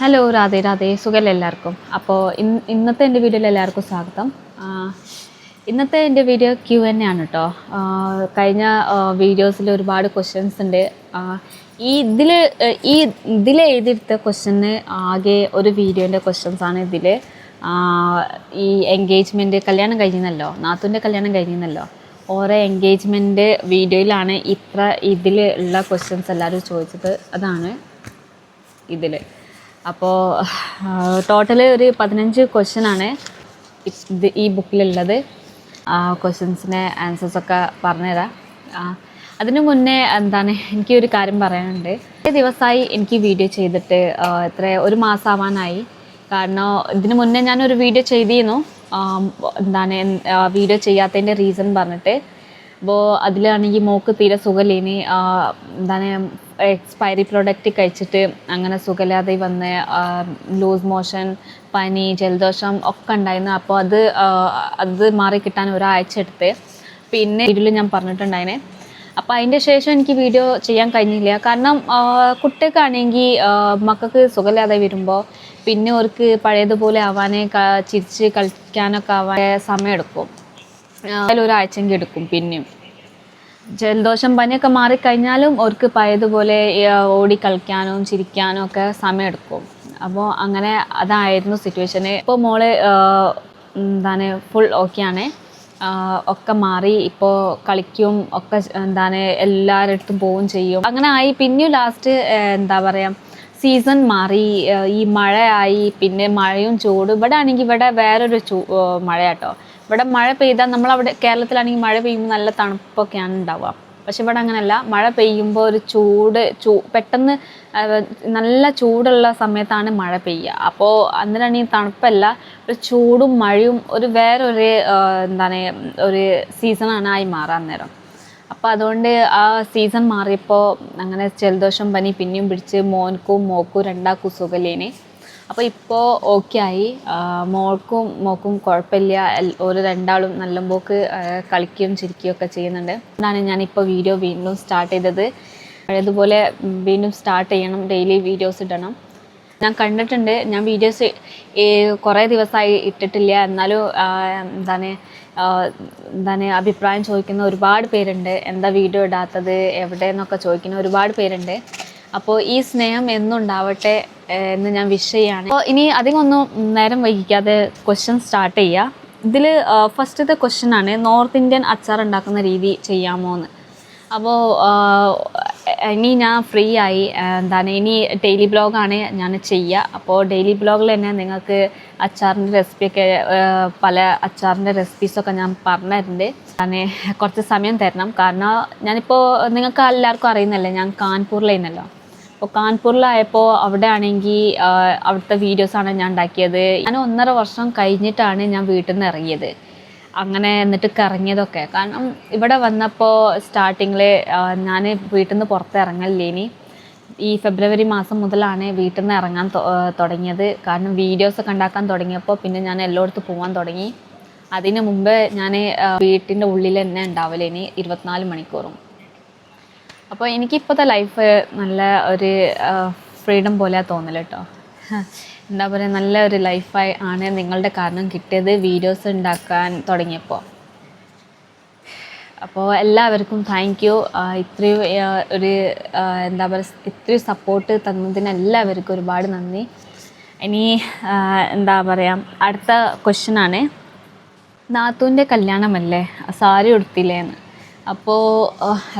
Hello Radhe Radhe. സുഖമല്ല എല്ലാവർക്കും? അപ്പോൾ ഇന്ന് ഇന്നത്തെ എന്റെ വീഡിയോയിൽ എല്ലാവർക്കും സ്വാഗതം. ഇന്നത്തെ എന്റെ വീഡിയോ ക്യു എൻ ആണ് കേട്ടോ കഴിഞ്ഞ വീഡിയോസിൽ ഒരുപാട് ക്വസ്റ്റ്യൻസ് ഉണ്ട്. ഈ ഇതിൽ ഈ ഇതിൽ എഴുതിയെടുത്ത ക്വസ്റ്റ്യന് ആകെ ഒരു വീഡിയോന്റെ ക്വസ്റ്റ്യൻസ് ആണ് ഇതിൽ ഈ എൻഗേജ്മെന്റ് കല്യാണം കഴിഞ്ഞല്ലോ നാത്തുന്റെ കല്യാണം കഴിഞ്ഞല്ലോ ഓരോ എൻഗേജ്മെന്റ് വീഡിയോയിലാണ് ഇത്ര ഇതിൽ ഉള്ള ക്വസ്റ്റ്യൻസ് എല്ലാവരും ചോദിച്ചത്. അതാണ് ഇതിൽ അപ്പോൾ ടോട്ടൽ ഒരു പതിനഞ്ച് ക്വസ്റ്റ്യൻ ആണ് ഇത് ഈ ബുക്കിലുള്ളത്. ക്വസ്റ്റ്യൻസിന് ആൻസേഴ്സൊക്കെ പറഞ്ഞുതരാം. അതിനു മുന്നേ എന്താണ് എനിക്ക് ഒരു കാര്യം പറയാനുണ്ട്. കുറേ ദിവസമായി എനിക്ക് വീഡിയോ ചെയ്തിട്ട് എത്ര ഒരു മാസമാവാനായി കാരണം ഇതിനു മുന്നേ ഞാനൊരു വീഡിയോ ചെയ്തിരുന്നു. എന്താണ് വീഡിയോ ചെയ്യാത്തതിന്റെ റീസൺ പറഞ്ഞിട്ട്. അപ്പോൾ അതിലാണെങ്കിൽ മോക്ക് തീരെ സുഖമില്ലേനി എന്താണ് എക്സ്പയറി പ്രോഡക്റ്റ് കഴിച്ചിട്ട് അങ്ങനെ സുഖമില്ലാതെ വന്ന് ലൂസ് മോഷൻ പനി ജലദോഷം ഒക്കെ ഉണ്ടായിരുന്നു. അപ്പോൾ അത് അത് മാറി കിട്ടാൻ ഒരാഴ്ച എടുത്ത്. പിന്നെ ഇതിൽ ഞാൻ പറഞ്ഞിട്ടുണ്ടായിനെ. അപ്പോൾ അതിന്റെ ശേഷം എനിക്ക് വീഡിയോ ചെയ്യാൻ കഴിഞ്ഞില്ല. കാരണം കുട്ടികൾക്കാണെങ്കിൽ മക്കൾക്ക് സുഖമില്ലാതെ വരുമ്പോൾ പിന്നെ അവർക്ക് പഴയതുപോലെ ആവാൻ ചിരിച്ച് കളിക്കാനൊക്കെ ആവാൻ സമയമെടുക്കും എന്തായാലും ഒരാഴ്ചയെങ്കിൽ എടുക്കും പിന്നെയും. ജലദോഷം പനിയൊക്കെ മാറിക്കഴിഞ്ഞാലും അവർക്ക് പഴയതുപോലെ ഓടി കളിക്കാനും ചിരിക്കാനും ഒക്കെ സമയമെടുക്കും. അപ്പോൾ അങ്ങനെ അതായിരുന്നു സിറ്റുവേഷൻ ഇപ്പോൾ മോളെ എന്താണ് ഫുൾ ഓക്കെയാണ് ഒക്കെ മാറി ഇപ്പോൾ കളിക്കും ഒക്കെ എന്താണ് എല്ലാവരുടെ അടുത്തും പോവുകയും ചെയ്യും. അങ്ങനെ ആയി. പിന്നെയും ലാസ്റ്റ് എന്താ പറയുക സീസൺ മാറി. ഈ മഴയായി. പിന്നെ മഴയും ചൂടും. ഇവിടെ ആണെങ്കിൽ ഇവിടെ വേറൊരു ചൂ മഴയാട്ടോ. ഇവിടെ മഴ പെയ്താൽ നമ്മൾ അവിടെ കേരളത്തിലാണെങ്കിൽ മഴ പെയ്യുമ്പോൾ നല്ല തണുപ്പൊക്കെയാണ് ഉണ്ടാവുക. പക്ഷെ ഇവിടെ അങ്ങനെയല്ല. മഴ പെയ്യുമ്പോൾ ഒരു ചൂട് ചൂ പെട്ടെന്ന് നല്ല ചൂടുള്ള സമയത്താണ് മഴ പെയ്യുക. അപ്പോൾ അന്നിനാണെങ്കിൽ തണുപ്പല്ല ഒരു ചൂടും മഴയും ഒരു വേറൊരു എന്താണ് ഒരു സീസണാണ് ആയി മാറാൻ നേരം അപ്പോൾ അതുകൊണ്ട് ആ സീസൺ മാറിയപ്പോൾ അങ്ങനെ ജലദോഷം പനി പിന്നെയും പിടിച്ച് മോൻക്കും മോക്കും രണ്ടാക്കും സുഖലേനെ അപ്പോൾ ഇപ്പോൾ ഓക്കെ ആയി. മോൾക്കും മോക്കും കുഴപ്പമില്ല ഒരു രണ്ടാളും നല്ല പോക്ക് കളിക്കുകയും ചിരിക്കുകയും ഒക്കെ ചെയ്യുന്നുണ്ട്. അതാണ് ഞാനിപ്പോൾ വീഡിയോ വീണ്ടും സ്റ്റാർട്ട് ചെയ്തത്. പഴയതുപോലെ വീണ്ടും സ്റ്റാർട്ട് ചെയ്യണം. ഡെയിലി വീഡിയോസ് ഇടണം. ഞാൻ കണ്ടിട്ടുണ്ട്. ഞാൻ വീഡിയോസ് കുറേ ദിവസമായി ഇട്ടിട്ടില്ല. എന്നാലും എന്താണ് എന്താണ് അഭിപ്രായം ചോദിക്കുന്ന ഒരുപാട് പേരുണ്ട്. എന്താ വീഡിയോ ഇടാത്തത്? എവിടെ എന്നൊക്കെ ചോദിക്കുന്ന ഒരുപാട് പേരുണ്ട്. അപ്പോൾ ഈ സ്നേഹം എന്നുണ്ടാവട്ടെ എന്ന് ഞാൻ വിഷ് ചെയ്യാണ്. അപ്പോൾ ഇനി അധികം ഒന്നും നേരം വൈകിക്കാതെ ക്വസ്റ്റ്യൻ സ്റ്റാർട്ട് ചെയ്യുക ഇതിൽ ഫസ്റ്റത്തെ ക്വസ്റ്റ്യൻ ആണ് നോർത്ത് ഇന്ത്യൻ അച്ചാർ ഉണ്ടാക്കുന്ന രീതി ചെയ്യാമോ എന്ന്. അപ്പോൾ ഇനി ഞാൻ ഫ്രീ ആയി എന്താണ് ഇനി ഡെയിലി ബ്ലോഗാണ് ഞാൻ ചെയ്യുക അപ്പോൾ ഡെയിലി ബ്ലോഗിൽ തന്നെ നിങ്ങൾക്ക് അച്ചാറിന്റെ റെസിപ്പിയൊക്കെ പല അച്ചാറിന്റെ റെസിപ്പീസൊക്കെ ഞാൻ പറഞ്ഞിട്ടുണ്ട് ഞാൻ കുറച്ച് സമയം തരണം. കാരണം ഞാനിപ്പോൾ നിങ്ങൾക്ക് എല്ലാവർക്കും അറിയുന്നല്ലേ ഞാൻ കാൺപൂരിലായിരുന്നല്ലോ. അപ്പോൾ കാൺപൂരിലായപ്പോൾ അവിടെ ആണെങ്കിൽ അവിടുത്തെ വീഡിയോസാണ് ഞാൻ ഉണ്ടാക്കിയത്. ഞാൻ ഒന്നര വർഷം കഴിഞ്ഞിട്ടാണ് ഞാൻ വീട്ടിൽ നിന്ന് ഇറങ്ങിയത്. അങ്ങനെ എന്നിട്ട് കറങ്ങിയതൊക്കെ. കാരണം ഇവിടെ വന്നപ്പോൾ സ്റ്റാർട്ടിങ്ങിൽ ഞാൻ വീട്ടിൽ നിന്ന് പുറത്ത് ഇനി? ഈ ഫെബ്രുവരി മാസം മുതലാണ് വീട്ടിൽ നിന്ന് ഇറങ്ങാൻ തുടങ്ങിയത്. കാരണം വീഡിയോസൊക്കെ ഉണ്ടാക്കാൻ തുടങ്ങിയപ്പോൾ പിന്നെ ഞാൻ എല്ലായിടത്തും പോകാൻ തുടങ്ങി. അതിന് മുമ്പ് ഞാൻ വീട്ടിന്റെ ഉള്ളിൽ തന്നെ ഉണ്ടാവലേനി ഇരുപത്തിനാല് മണിക്കൂറും. അപ്പോൾ എനിക്കിപ്പോഴത്തെ ലൈഫ് നല്ല ഒരു ഫ്രീഡം പോലെ തോന്നൽ കേട്ടോ എന്താ പറയുക നല്ല ഒരു ലൈഫായി ആണ് നിങ്ങളുടെ കാരണം കിട്ടിയത് വീഡിയോസ് ഉണ്ടാക്കാൻ തുടങ്ങിയപ്പോൾ അപ്പോൾ എല്ലാവർക്കും താങ്ക് യു ഇത്രയും ഒരു എന്താ പറയുക ഇത്രയും സപ്പോർട്ട് തന്നതിന് എല്ലാവർക്കും ഒരുപാട് നന്ദി. ഇനി എന്താ പറയുക അടുത്ത ക്വസ്റ്റ്യനാണ് നാത്തൂന്റെ കല്യാണമല്ലേ? സാരി ഉടുത്തില്ലേന്ന്. അപ്പോൾ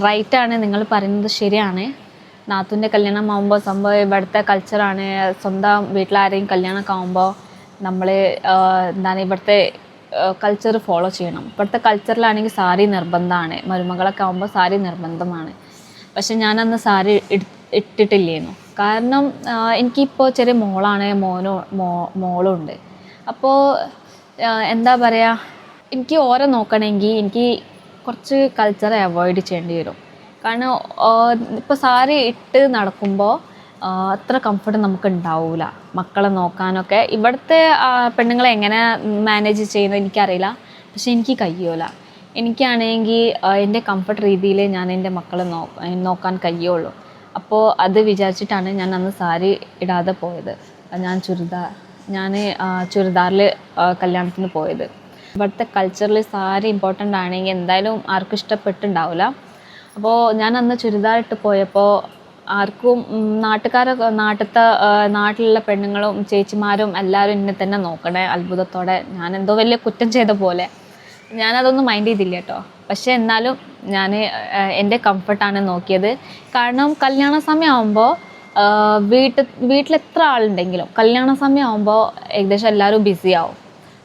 റൈറ്റാണ് നിങ്ങൾ പറയുന്നത് ശരിയാണ്. നാത്തൂന്റെ കല്യാണം ആകുമ്പോൾ സംഭവം ഇവിടുത്തെ കൾച്ചറാണ് സ്വന്തം വീട്ടിലാരെയും കല്യാണമൊക്കെ ആകുമ്പോൾ നമ്മൾ എന്താണ് ഇവിടുത്തെ കൾച്ചർ ഫോളോ ചെയ്യണം. ഇവിടുത്തെ കൾച്ചറിലാണെങ്കിൽ സാരി നിർബന്ധമാണ്. മരുമകളൊക്കെ ആകുമ്പോൾ സാരി നിർബന്ധമാണ്. പക്ഷെ ഞാനന്ന് സാരി ഇട് ഇട്ടിട്ടില്ലേന്നു. കാരണം എനിക്കിപ്പോൾ ചെറിയ മോളാണ്. മോനോ മോ മോളും ഉണ്ട് അപ്പോൾ എന്താ പറയുക എനിക്ക് ഓരോ നോക്കണമെങ്കിൽ എനിക്ക് കുറച്ച് കൾച്ചറെ അവോയ്ഡ് ചെയ്യേണ്ടി വരും. കാരണം ഇപ്പോൾ സാരി ഇട്ട് നടക്കുമ്പോൾ അത്ര കംഫർട്ട് നമുക്ക് ഉണ്ടാവില്ല മക്കളെ നോക്കാനൊക്കെ. ഇവിടുത്തെ പെണ്ണുങ്ങളെ എങ്ങനെ മാനേജ് ചെയ്യുന്നത് എനിക്കറിയില്ല. പക്ഷെ എനിക്ക് കഴിയൂല എനിക്കാണെങ്കിൽ എന്റെ കംഫർട്ട് രീതിയിൽ ഞാൻ എന്റെ മക്കളെ നോ നോക്കാൻ കഴിയുള്ളൂ അപ്പോൾ അത് വിചാരിച്ചിട്ടാണ് ഞാൻ അന്ന് സാരി ഇടാതെ പോയത്. ഞാൻ ചുരിദാർ ഞാൻ ചുരിദാറിൽ കല്യാണത്തിന് പോയത്. ഇവിടുത്തെ കൾച്ചറിൽ സാരി ഇമ്പോർട്ടന്റ് ആണെങ്കിൽ എന്തായാലും ആർക്കും ഇഷ്ടപ്പെട്ടുണ്ടാവില്ല അപ്പോൾ ഞാൻ അന്ന് ചുരിദാറിട്ട് പോയപ്പോൾ ആർക്കും നാട്ടുകാരൊക്കെ നാട്ടിലത്തെ നാട്ടിലുള്ള പെണ്ണുങ്ങളും ചേച്ചിമാരും എല്ലാവരും എന്നെ തന്നെ നോക്കണേ. അത്ഭുതത്തോടെ ഞാൻ എന്തോ വലിയ കുറ്റം ചെയ്ത പോലെ. ഞാനതൊന്നും മൈൻഡ് ചെയ്തില്ല കേട്ടോ. പക്ഷേ എന്നാലും ഞാൻ എന്റെ കംഫർട്ടാണ് നോക്കിയത്. കാരണം കല്യാണ സമയമാകുമ്പോൾ വീട്ടിൽ എത്ര ആളുണ്ടെങ്കിലും കല്യാണ സമയമാകുമ്പോൾ ഏകദേശം എല്ലാവരും ബിസി ആവും.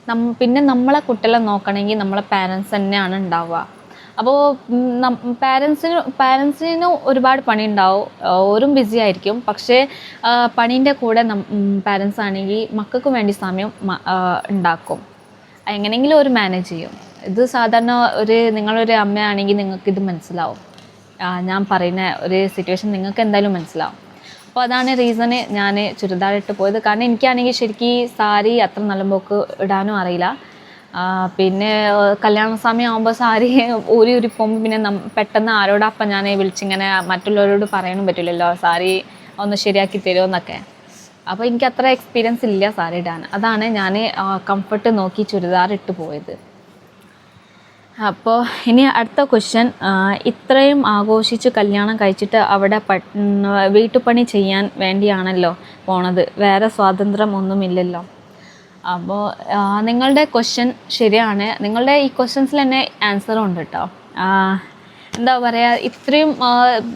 നം പിന്നെ നമ്മളെ കുട്ടികളെ നോക്കണമെങ്കിൽ നമ്മളെ പാരൻസ് തന്നെയാണ് ഉണ്ടാവുക. അപ്പോൾ പാരൻസിന് പാരൻസിന് ഒരുപാട് പണി ഉണ്ടാവും. ഓരും ബിസി ആയിരിക്കും. പക്ഷേ പണീന്റെ കൂടെ പാരൻസ് ആണെങ്കിൽ മക്കൾക്ക് വേണ്ടി സമയം ഉണ്ടാക്കും. എങ്ങനെയെങ്കിലും ഒരു മാനേജ് ചെയ്യും. ഇത് സാധാരണ ഒരു നിങ്ങളൊരു അമ്മയാണെങ്കിൽ നിങ്ങൾക്ക് ഇത് മനസ്സിലാവും. ഞാൻ പറയുന്ന ഒരു സിറ്റുവേഷൻ നിങ്ങൾക്ക് എന്തായാലും മനസ്സിലാവും. അപ്പോൾ അതാണ് റീസണ് ഞാൻ ചുരിദാർ ഇട്ട് പോയത്. കാരണം എനിക്കാണെങ്കിൽ ശരിക്കും സാരി അത്ര നല്ല പോക്ക് ഇടാനും അറിയില്ല. പിന്നെ കല്യാണ സമയം ആകുമ്പോൾ സാരി ഊരി ഊരി പോകുമ്പോൾ പിന്നെ പെട്ടെന്ന് പെട്ടെന്ന് ആരോടപ്പം ഞാൻ വിളിച്ചിങ്ങനെ മറ്റുള്ളവരോട് പറയാനും പറ്റില്ലല്ലോ സാരി ഒന്ന് ശരിയാക്കി തരുമെന്നൊക്കെ അപ്പോൾ എനിക്ക് അത്ര എക്സ്പീരിയൻസ് ഇല്ല സാരി ഇടാൻ. അതാണ് ഞാൻ കംഫർട്ട് നോക്കി ചുരിദാർ ഇട്ട് പോയത്. അപ്പോൾ ഇനി അടുത്ത ക്വസ്റ്റ്യൻ ഇത്രയും ആഘോഷിച്ച് കല്യാണം കഴിച്ചിട്ട് അവിടെ പ വീട്ടുപണി ചെയ്യാൻ വേണ്ടിയാണല്ലോ പോണത്. വേറെ സ്വാതന്ത്ര്യം ഒന്നുമില്ലല്ലോ. അപ്പോൾ നിങ്ങളുടെ ക്വസ്റ്റ്യൻ ശരിയാണ്. നിങ്ങളുടെ ഈ ക്വസ്റ്റ്യൻസിൽ തന്നെ ആൻസറും ഉണ്ട് കേട്ടോ എന്താ പറയുക ഇത്രയും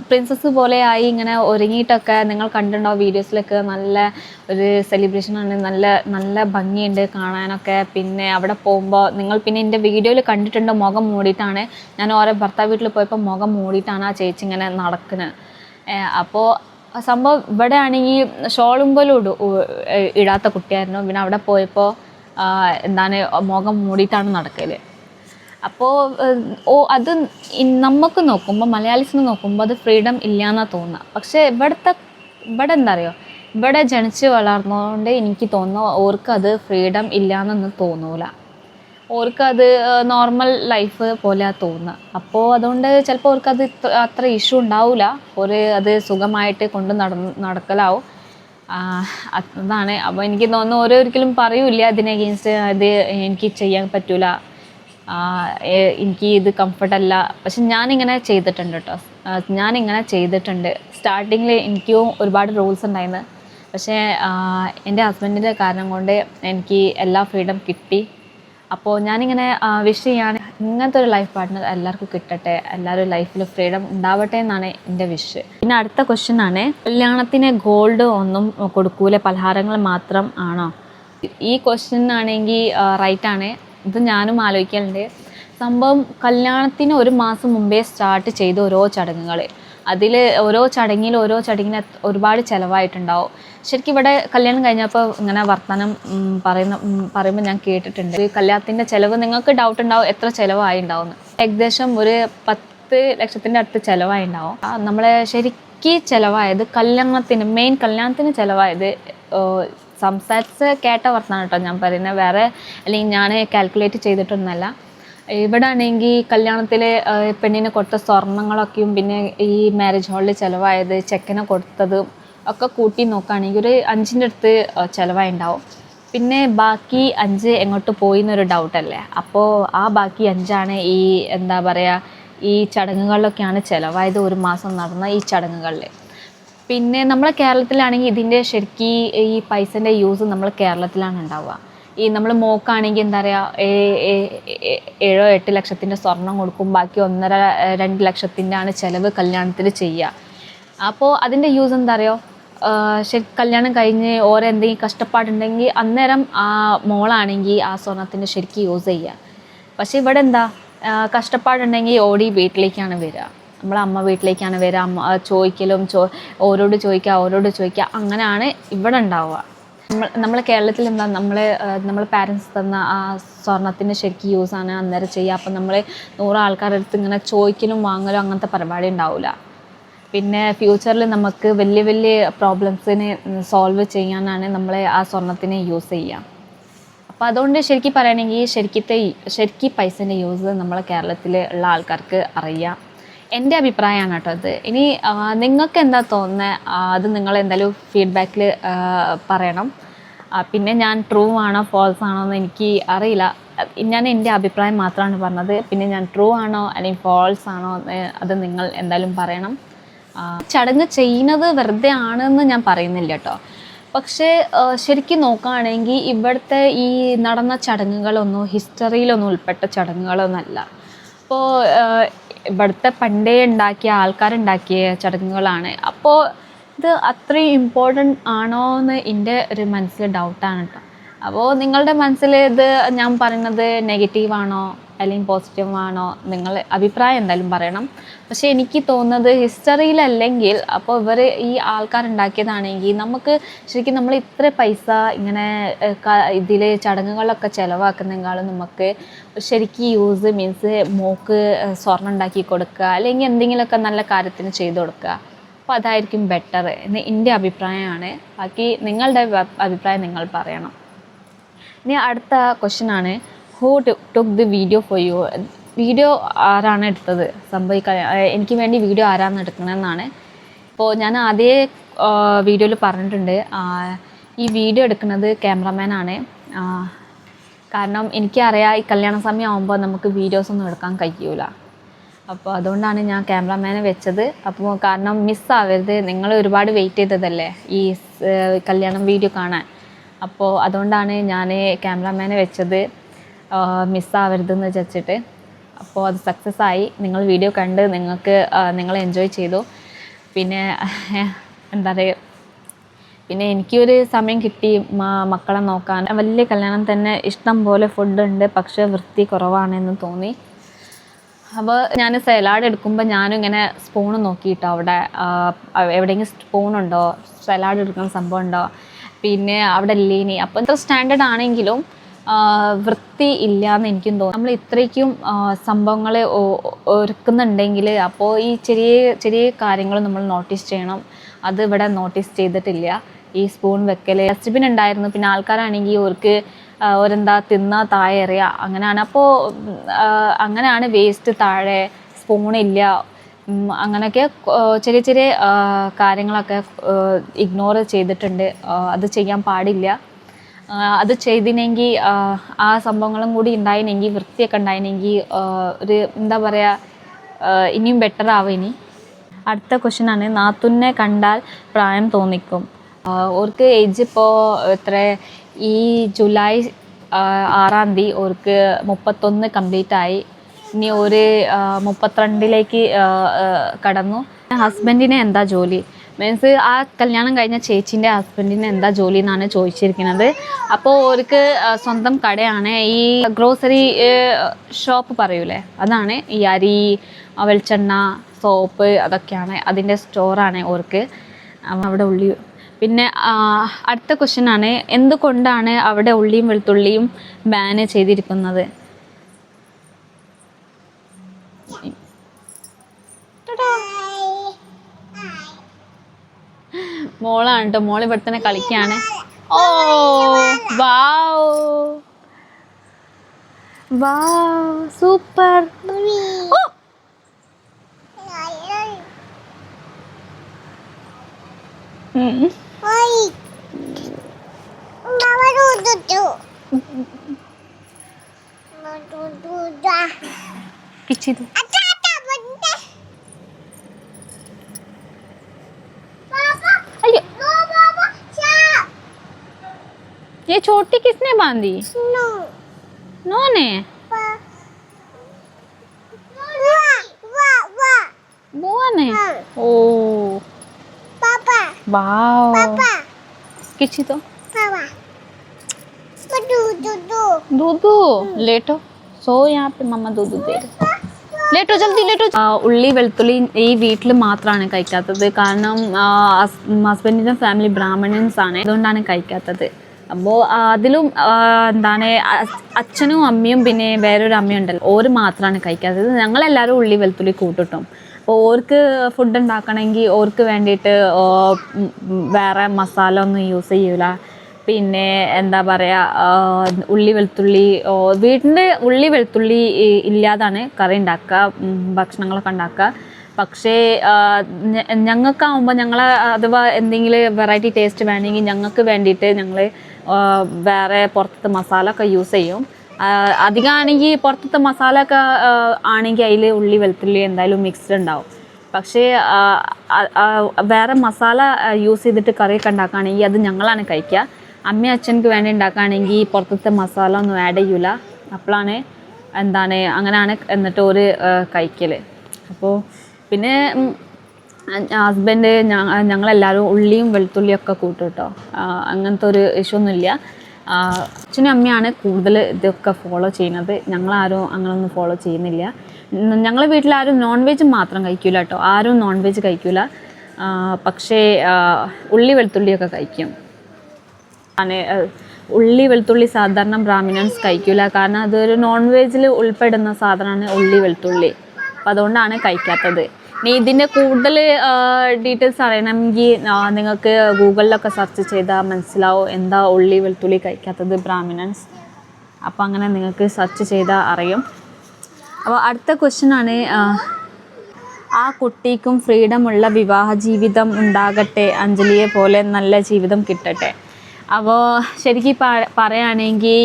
പ്രിൻസസ് പോലെ ആയി ഇങ്ങനെ ഒരുങ്ങിയിട്ടൊക്കെ നിങ്ങൾ കണ്ടിട്ടുണ്ടോ വീഡിയോസിലൊക്കെ നല്ല ഒരു സെലിബ്രേഷനാണ് നല്ല നല്ല ഭംഗിയുണ്ട് കാണാനൊക്കെ. പിന്നെ അവിടെ പോകുമ്പോൾ നിങ്ങൾ പിന്നെ എന്റെ വീഡിയോയിൽ കണ്ടിട്ടുണ്ടോ മുഖം മൂടിയിട്ടാണ്. ഞാൻ ഓരോ ഭർത്താവ് വീട്ടിൽ പോയപ്പോൾ മുഖം മൂടിയിട്ടാണ് ആ ചേച്ചി ഇങ്ങനെ നടക്കുന്നത് അപ്പോൾ സംഭവം ഇവിടെ ആണെങ്കിൽ ഷോളും പോലും ഇടു ഇടാത്ത കുട്ടിയായിരുന്നു. പിന്നെ അവിടെ പോയപ്പോൾ എന്താണ് മുഖം മൂടിയിട്ടാണ് നടക്കൽ അപ്പോൾ ഓ അത് നമുക്ക് നോക്കുമ്പോൾ മലയാളീസിന് നോക്കുമ്പോൾ അത് ഫ്രീഡം ഇല്ലയെന്നാണ് തോന്നുക പക്ഷേ ഇവിടുത്തെ ഇവിടെ എന്താ അറിയോ ഇവിടെ ജനിച്ച് വളർന്നതുകൊണ്ട് എനിക്ക് തോന്നുന്നു അത് ഫ്രീഡം ഇല്ലയെന്നൊന്നും തോന്നൂല. അത് നോർമൽ ലൈഫ് പോലെ തോന്നുക അപ്പോൾ അതുകൊണ്ട് ചിലപ്പോൾ ഓർക്ക് അത് ഇത്ര- അത്ര ഇഷ്യൂ ഉണ്ടാവില്ല ഒരു അത് സുഖമായിട്ട് കൊണ്ട് നട നടക്കലാവും. അതാണ്. അപ്പോൾ എനിക്ക് തോന്നുന്നു ഓരോരിക്കലും പറയൂല അതിനെ അഗെയിൻസ്റ്റ് അത് എനിക്ക് ചെയ്യാൻ പറ്റൂല. എനിക്ക് ഇത് കംഫർട്ട് അല്ല. പക്ഷെ ഞാനിങ്ങനെ ചെയ്തിട്ടുണ്ട് കേട്ടോ ഞാനിങ്ങനെ ചെയ്തിട്ടുണ്ട്. സ്റ്റാർട്ടിങ്ങിൽ എനിക്കും ഒരുപാട് റൂൾസ് ഉണ്ടായിരുന്നു. പക്ഷേ എന്റെ ഹസ്ബൻഡിന്റെ കാരണം കൊണ്ട് എനിക്ക് എല്ലാ ഫ്രീഡം കിട്ടി. അപ്പോൾ ഞാനിങ്ങനെ വിഷ് ചെയ്യാണ് ഇങ്ങനത്തെ ഒരു ലൈഫ് പാർട്ട്ണർ എല്ലാവർക്കും കിട്ടട്ടെ. എല്ലാവരും ലൈഫിൽ ഫ്രീഡം ഉണ്ടാവട്ടെ എന്നാണ് എന്റെ വിഷ് പിന്നെ അടുത്ത ക്വസ്റ്റ്യൻ ആണ് കല്യാണത്തിന് ഗോൾഡ് ഒന്നും കൊടുക്കൂല പലഹാരങ്ങൾ മാത്രം ആണോ? ഈ ക്വസ്റ്റ്യൻ ആണെങ്കിൽ റൈറ്റ് ആണ്. ഇത് ഞാനും ആലോചിക്കലുണ്ട്. സംഭവം കല്യാണത്തിന് ഒരു മാസം മുമ്പേ സ്റ്റാർട്ട് ചെയ്ത ഓരോ ചടങ്ങുകൾ അതിൽ ഓരോ ചടങ്ങിൽ ഓരോ ചടങ്ങിന് ഒരുപാട് ചിലവായിട്ടുണ്ടാവും. ശരിക്കും ഇവിടെ കല്യാണം കഴിഞ്ഞപ്പോൾ ഇങ്ങനെ വർത്തമാനം പറയുന്ന പറയുമ്പോൾ ഞാൻ കേട്ടിട്ടുണ്ട്. കല്യാണത്തിന്റെ ചിലവ് നിങ്ങൾക്ക് ഡൗട്ട് ഉണ്ടാവും എത്ര ചിലവായി ഉണ്ടാവും ഏകദേശം ഒരു പത്ത് ലക്ഷത്തിന്റെ അടുത്ത് ചിലവായി ഉണ്ടാവും നമ്മളെ ശരിക്കും ചിലവായത് കല്യാണത്തിന് മെയിൻ കല്യാണത്തിന് ചിലവായത് സംസാരിച്ച് കേട്ട വർത്തമാനം കേട്ടോ ഞാൻ പറയുന്നത്. വേറെ അല്ലെങ്കിൽ ഞാൻ കാൽക്കുലേറ്റ് ചെയ്തിട്ടൊന്നുമല്ല. ഇവിടെ ആണെങ്കിൽ കല്യാണത്തിൽ പെണ്ണിന് കൊടുത്ത സ്വർണങ്ങളൊക്കെയും പിന്നെ ഈ മാരേജ് ഹാളിൽ ചിലവായത് ചെക്കനെ കൊടുത്തതും ഒക്കെ കൂട്ടി നോക്കുകയാണെങ്കിൽ ഒരു അഞ്ചിന്റെ അടുത്ത് ചിലവായിണ്ടാവും. പിന്നെ ബാക്കി അഞ്ച് എങ്ങോട്ട് പോയി എന്നൊരു ഡൗട്ടല്ലേ അപ്പോൾ ആ ബാക്കി അഞ്ചാണ് ഈ എന്താ പറയുക ഈ ചടങ്ങുകളിലൊക്കെയാണ് ചിലവായത് ഒരു മാസം നടന്ന ഈ ചടങ്ങുകളിൽ പിന്നെ നമ്മൾ കേരളത്തിലാണെങ്കിൽ ഇതിന്റെ ശരിക്കും ഈ പൈസന്റെ യൂസ് നമ്മൾ കേരളത്തിലാണ് ഉണ്ടാവുക. ഈ നമ്മൾ മോക്കാണെങ്കിൽ എന്താ പറയുക ഏഴോ എട്ട് ലക്ഷത്തിന്റെ സ്വർണം കൊടുക്കും ബാക്കി ഒന്നര രണ്ട് ലക്ഷത്തിന്റെ ആണ് ചിലവ് കല്യാണത്തിൽ ചെയ്യുക. അപ്പോൾ അതിന്റെ യൂസ് എന്താ പറയുക ശരി കല്യാണം കഴിഞ്ഞ് ഓരോ എന്തെങ്കിലും കഷ്ടപ്പാടുണ്ടെങ്കിൽ അന്നേരം ആ മോളാണെങ്കിൽ ആ സ്വർണത്തിന്റെ ശരിക്കും യൂസ് ചെയ്യുക. പക്ഷേ ഇവിടെ എന്താ കഷ്ടപ്പാടുണ്ടെങ്കിൽ ഓടി വീട്ടിലേക്കാണ് വരിക. നമ്മളെ അമ്മ വീട്ടിലേക്കാണ് വരിക അമ്മ ചോദിക്കലും ചോ ഓരോട് ചോദിക്കുക ഓരോട് ചോദിക്കുക. അങ്ങനെയാണ് ഇവിടെ ഉണ്ടാവുക. നമ്മൾ നമ്മളെ കേരളത്തിൽ എന്താ നമ്മൾ നമ്മൾ പാരൻസ് തന്ന ആ സ്വർണത്തിന്റെ ശരിക്കും യൂസ് ആണ് അന്നേരം ചെയ്യുക. അപ്പം നമ്മൾ നൂറ് ആൾക്കാരുടെ അടുത്ത് ഇങ്ങനെ ചോദിക്കലും വാങ്ങലും അങ്ങനത്തെ പരിപാടി ഉണ്ടാവില്ല പിന്നെ ഫ്യൂച്ചറിൽ നമുക്ക് വലിയ വലിയ പ്രോബ്ലംസിനെ സോൾവ് ചെയ്യാനാണ് നമ്മൾ ആ സ്വർണത്തിനെ യൂസ് ചെയ്യുക. അപ്പോൾ അതുകൊണ്ട് ശരിക്കും പറയുകയാണെങ്കിൽ ശരിക്കത്തെ ശരിക്കും പൈസേന്റെ യൂസ് നമ്മളെ കേരളത്തിൽ ഉള്ള ആൾക്കാർക്ക് അറിയാം. എന്റെ അഭിപ്രായമാണ് കേട്ടോ അത്. ഇനി നിങ്ങൾക്ക് എന്താ തോന്നുന്നത് അത് നിങ്ങൾ എന്തായാലും ഫീഡ്ബാക്കിൽ പറയണം. പിന്നെ ഞാൻ ട്രൂ ആണോ ഫോൾസ് ആണോ എന്ന് എനിക്ക് അറിയില്ല. ഞാൻ എന്റെ അഭിപ്രായം മാത്രമാണ് പറഞ്ഞത്. പിന്നെ ഞാൻ ട്രൂ ആണോ അല്ലെങ്കിൽ ഫോൾസ് ആണോ എന്ന് അത് നിങ്ങൾ എന്തായാലും പറയണം. ചടങ്ങ് ചെയ്യുന്നത് വെറുതെ ആണെന്ന് ഞാൻ പറയുന്നില്ല കേട്ടോ. പക്ഷേ ശരിക്കും നോക്കുകയാണെങ്കിൽ ഇവിടുത്തെ ഈ നടന്ന ചടങ്ങുകളൊന്നും ഹിസ്റ്ററിയിലൊന്നും ഉൾപ്പെട്ട ചടങ്ങുകളൊന്നുമല്ല അപ്പോൾ ഇവിടുത്തെ പണ്ടേ ഉണ്ടാക്കിയ ആൾക്കാരുണ്ടാക്കിയ ചടങ്ങുകളാണ്. അപ്പോൾ ഇത് അത്രയും ഇമ്പോർട്ടന്റ് ആണോ എന്ന് എന്റെ ഒരു മനസ്സിൽ ഡൗട്ടാണ് കേട്ടോ അപ്പോൾ നിങ്ങളുടെ മനസ്സിൽ ഇത് ഞാൻ പറയുന്നത് നെഗറ്റീവാണോ അല്ലെങ്കിൽ പോസിറ്റീവ് ആണോ? നിങ്ങൾ അഭിപ്രായം എന്തായാലും പറയണം. പക്ഷേ എനിക്ക് തോന്നുന്നത് ഹിസ്റ്ററിയിലല്ലെങ്കിൽ അപ്പോൾ ഇവർ ഈ ആൾക്കാരുണ്ടാക്കിയതാണെങ്കിൽ നമുക്ക് ശരിക്കും നമ്മൾ ഇത്ര പൈസ ഇങ്ങനെ ഇതിൽ ചടങ്ങുകളൊക്കെ ചിലവാക്കുന്നതിനേക്കാളും നമുക്ക് ശരിക്കും യൂസ് മീൻസ് മോക്ക് സ്വർണം ഉണ്ടാക്കി കൊടുക്കുക അല്ലെങ്കിൽ എന്തെങ്കിലുമൊക്കെ നല്ല കാര്യത്തിന് ചെയ്തു കൊടുക്കുക. അപ്പോൾ അതായിരിക്കും ബെറ്റർ എന്ന് എന്റെ അഭിപ്രായമാണ്. ബാക്കി നിങ്ങളുടെ അഭിപ്രായം നിങ്ങൾ പറയണം. ഇനി അടുത്ത ക്വസ്റ്റ്യൻ ആണ് who took the video for you video ആരാണ് എടുത്തത്? സംഭവിക്കാൻ എനിക്ക് വേണ്ടി വീഡിയോ ആരാണ് എടുക്കണമെന്നാണ് ഇപ്പോൾ ഞാൻ ആദ്യമേ വീഡിയോയിൽ പറഞ്ഞിട്ടുണ്ട്. ഈ വീഡിയോ എടുക്കുന്നത് ക്യാമറമാനാണ് കാരണം എനിക്കറിയാം ഈ കല്യാണ സമയം ആകുമ്പോൾ നമുക്ക് വീഡിയോസ് ഒന്നും എടുക്കാൻ കഴിയൂല. അപ്പോൾ അതുകൊണ്ടാണ് ഞാൻ ക്യാമറമാനെ വെച്ചത്. അപ്പോൾ കാരണം മിസ്സാവരുത് നിങ്ങൾ ഒരുപാട് വെയിറ്റ് ചെയ്തതല്ലേ? ഈ കല്യാണം വീഡിയോ കാണാൻ. അപ്പോൾ അതുകൊണ്ടാണ് ഞാൻ ക്യാമറമാനെ വെച്ചത് മിസ്സാവരുതെന്ന് വിചാരിച്ചിട്ട്. അപ്പോൾ അത് സക്സസ് ആയി. നിങ്ങൾ വീഡിയോ കണ്ട് നിങ്ങൾക്ക് നിങ്ങൾ എൻജോയ് ചെയ്തു. പിന്നെ എന്താ പറയുക പിന്നെ എനിക്കൊരു സമയം കിട്ടി മക്കളെ നോക്കാൻ. വലിയ കല്യാണം തന്നെ ഇഷ്ടം പോലെ ഫുഡുണ്ട് പക്ഷേ വൃത്തി കുറവാണെന്ന് തോന്നി. അപ്പോൾ ഞാൻ സലാഡ് എടുക്കുമ്പോൾ ഞാനും ഇങ്ങനെ സ്പൂൺ നോക്കിയിട്ടോ അവിടെ. എവിടെയെങ്കിലും സ്പൂണുണ്ടോ സലാഡ് എടുക്കുന്ന സംഭവം ഉണ്ടോ? പിന്നെ അവിടെ ലീനി അപ്പോൾ ഇത്ര സ്റ്റാൻഡേർഡ് ആണെങ്കിലും വൃത്തി ഇല്ല എന്ന് എനിക്കും തോന്നുന്നു. നമ്മൾ ഇത്രയ്ക്കും സംഭവങ്ങൾ ഒരുക്കുന്നുണ്ടെങ്കിൽ അപ്പോൾ ഈ ചെറിയ ചെറിയ കാര്യങ്ങൾ നമ്മൾ നോട്ടീസ് ചെയ്യണം. അത് ഇവിടെ നോട്ടീസ് ചെയ്തിട്ടില്ല. ഈ സ്പൂൺ വെക്കൽ ഡസ്റ്റ്ബിൻ ഉണ്ടായിരുന്നു. പിന്നെ ആൾക്കാരാണെങ്കിൽ അവർക്ക് ഒരെന്താ തിന്നാ താഴെ എറിയുക അങ്ങനെയാണ് അപ്പോൾ അങ്ങനെയാണ് വേസ്റ്റ് താഴെ സ്പൂണില്ല അങ്ങനെയൊക്കെ ചെറിയ ചെറിയ കാര്യങ്ങളൊക്കെ ഇഗ്നോർ ചെയ്തിട്ടുണ്ട്. അത് ചെയ്യാൻ പാടില്ല. അത് ചെയ്തിനെങ്കിൽ ആ സംഭവങ്ങളും കൂടി ഉണ്ടായിനെങ്കിൽ വൃത്തിയൊക്കെ ഉണ്ടായിനെങ്കിൽ ഒരു എന്താ പറയുക ഇനിയും ബെറ്റർ ആവും ഇനി. അടുത്ത ക്വസ്റ്റ്യൻ ആണ് നാത്തുനെ കണ്ടാൽ പ്രായം തോന്നിക്കും. ഓർക്ക് ഏജ് ഇപ്പോൾ എത്ര? ഈ ജൂലൈ ആറാം തീയതി ഓർക്ക് മുപ്പത്തൊന്ന് കംപ്ലീറ്റ് ആയി. ഇനി ഒരു മുപ്പത്തിരണ്ടിലേക്ക് കടന്നു. ഹസ്ബൻഡിന് എന്താ ജോലി? മീൻസ് ആ കല്യാണം കഴിഞ്ഞ ചേച്ചീന്റെ ഹസ്ബൻഡിന് എന്താ ജോലി എന്നാണ് ചോദിച്ചിരിക്കുന്നത്. അപ്പോൾ അവർക്ക് സ്വന്തം കടയാണ് ഈ ഗ്രോസറി ഷോപ്പ് പറയൂലേ? അതാണ് ഈ അരി വെളിച്ചെണ്ണ സോപ്പ് അതൊക്കെയാണ് അതിന്റെ സ്റ്റോറാണ് അവർക്ക് അവിടെ ഉള്ളി. പിന്നെ അടുത്ത ക്വസ്റ്റ്യൻ ആണ് എന്തുകൊണ്ടാണ് അവിടെ ഉള്ളിയും വെളുത്തുള്ളിയും ബാന് ചെയ്തിരിക്കുന്നത്? മോളാണ് കേട്ടോ മോൾ ഇവിടെ തന്നെ കളിക്കാണ് ഓ വാവ് വാവ് സൂപ്പർ ഓ ഉം. किच्छी दो अयो ये छोटी किसने बांधी? नो। ने बुआ ने? ओ। वाओ। किच्छी तो दूधू लेटो। सो यहाँ पे मम्मा दूध दे रहे। ലേട്ടോ ജൽദി ലേറ്റോ. ഉള്ളി വെളുത്തുള്ളി ഈ വീട്ടിൽ മാത്രമാണ് കഴിക്കാത്തത്. കാരണം ഹസ്ബൻഡിന്റെ ഫാമിലി ബ്രാഹ്മണൻസ് ആണ്. അതുകൊണ്ടാണ് കഴിക്കാത്തത്. അപ്പോൾ അതിലും എന്താണ് അച്ഛനും അമ്മയും പിന്നെ വേറൊരു അമ്മയുണ്ടല്ലോ ഓര് മാത്രമാണ് കഴിക്കാത്തത്. ഞങ്ങളെല്ലാവരും ഉള്ളി വെളുത്തുള്ളി കൂട്ടിട്ടും. അപ്പോൾ ഓർക്ക് ഫുഡ് ഉണ്ടാക്കണമെങ്കിൽ ഓർക്ക് വേണ്ടിയിട്ട് വേറെ മസാല ഒന്നും യൂസ് ചെയ്യൂല. പിന്നെ എന്താ പറയുക ഉള്ളി വെളുത്തുള്ളി വീട്ടിന്റെ ഉള്ളി വെളുത്തുള്ളി ഇല്ലാതാണ് കറി ഉണ്ടാക്കുക ഭക്ഷണങ്ങളൊക്കെ ഉണ്ടാക്കുക പക്ഷേ ഞങ്ങൾക്കാവുമ്പോൾ ഞങ്ങൾ അഥവാ എന്തെങ്കിലും വെറൈറ്റി ടേസ്റ്റ് വേണമെങ്കിൽ ഞങ്ങൾക്ക് വേണ്ടിയിട്ട് ഞങ്ങൾ വേറെ പുറത്തത്തെ മസാല ഒക്കെ യൂസ് ചെയ്യും അധികമാണെങ്കിൽ പുറത്തത്തെ മസാല ഒക്കെ ആണെങ്കിൽ അതിൽ ഉള്ളി വെളുത്തുള്ളി എന്തായാലും മിക്സ്ഡ് ഉണ്ടാവും പക്ഷേ വേറെ മസാല യൂസ് ചെയ്തിട്ട് കറിയൊക്കെ ഉണ്ടാക്കുകയാണെങ്കിൽ അത് ഞങ്ങളാണ് കഴിക്കുക അമ്മയും അച്ഛനക്ക് വേണ്ടി ഉണ്ടാക്കുകയാണെങ്കിൽ പുറത്തത്തെ മസാല ഒന്നും ആഡ് ചെയ്യൂല. അപ്പോഴാണ് എന്താണ് അങ്ങനെയാണ് എന്നിട്ട് ഒരു കഴിക്കൽ അപ്പോൾ പിന്നെ ഹസ്ബൻഡ് ഞങ്ങളെല്ലാവരും ഉള്ളിയും വെളുത്തുള്ളിയും ഒക്കെ കൂട്ടും കേട്ടോ അങ്ങനത്തെ ഒരു ഇഷ്യൂ ഒന്നുമില്ല അച്ഛനും അമ്മയാണ് കൂടുതൽ ഇതൊക്കെ ഫോളോ ചെയ്യുന്നത്. ഞങ്ങളാരും അങ്ങനെയൊന്നും ഫോളോ ചെയ്യുന്നില്ല. ഞങ്ങളെ വീട്ടിലാരും നോൺ വെജ് മാത്രം കഴിക്കില്ല കേട്ടോ ആരും നോൺ വെജ് കഴിക്കില്ല പക്ഷേ ഉള്ളി വെളുത്തുള്ളിയൊക്കെ കഴിക്കും. ആണ് ഉള്ളി വെളുത്തുള്ളി സാധാരണ ബ്രാഹ്മിനൻസ് കഴിക്കില്ല കാരണം അതൊരു നോൺ വെജിൽ ഉൾപ്പെടുന്ന സാധനമാണ് ഉള്ളി വെളുത്തുള്ളി. അപ്പം അതുകൊണ്ടാണ് കഴിക്കാത്തത്. ഇനി ഇതിന്റെ കൂടുതൽ ഡീറ്റെയിൽസ് അറിയണമെങ്കിൽ നിങ്ങൾക്ക് ഗൂഗിളിലൊക്കെ സെർച്ച് ചെയ്താൽ മനസ്സിലാവും എന്താ ഉള്ളി വെളുത്തുള്ളി കഴിക്കാത്തത് ബ്രാഹ്മിനൻസ്. അപ്പോൾ അങ്ങനെ നിങ്ങൾക്ക് സെർച്ച് ചെയ്താൽ അറിയും. അപ്പോൾ അടുത്ത ക്വസ്റ്റ്യനാണ് ആ, കുട്ടിക്കും ഫ്രീഡം ഉള്ള വിവാഹ ജീവിതം ഉണ്ടാകട്ടെ അഞ്ജലിയെ പോലെ നല്ല ജീവിതം കിട്ടട്ടെ. അപ്പോൾ ശരിക്കും പറയുകയാണെങ്കിൽ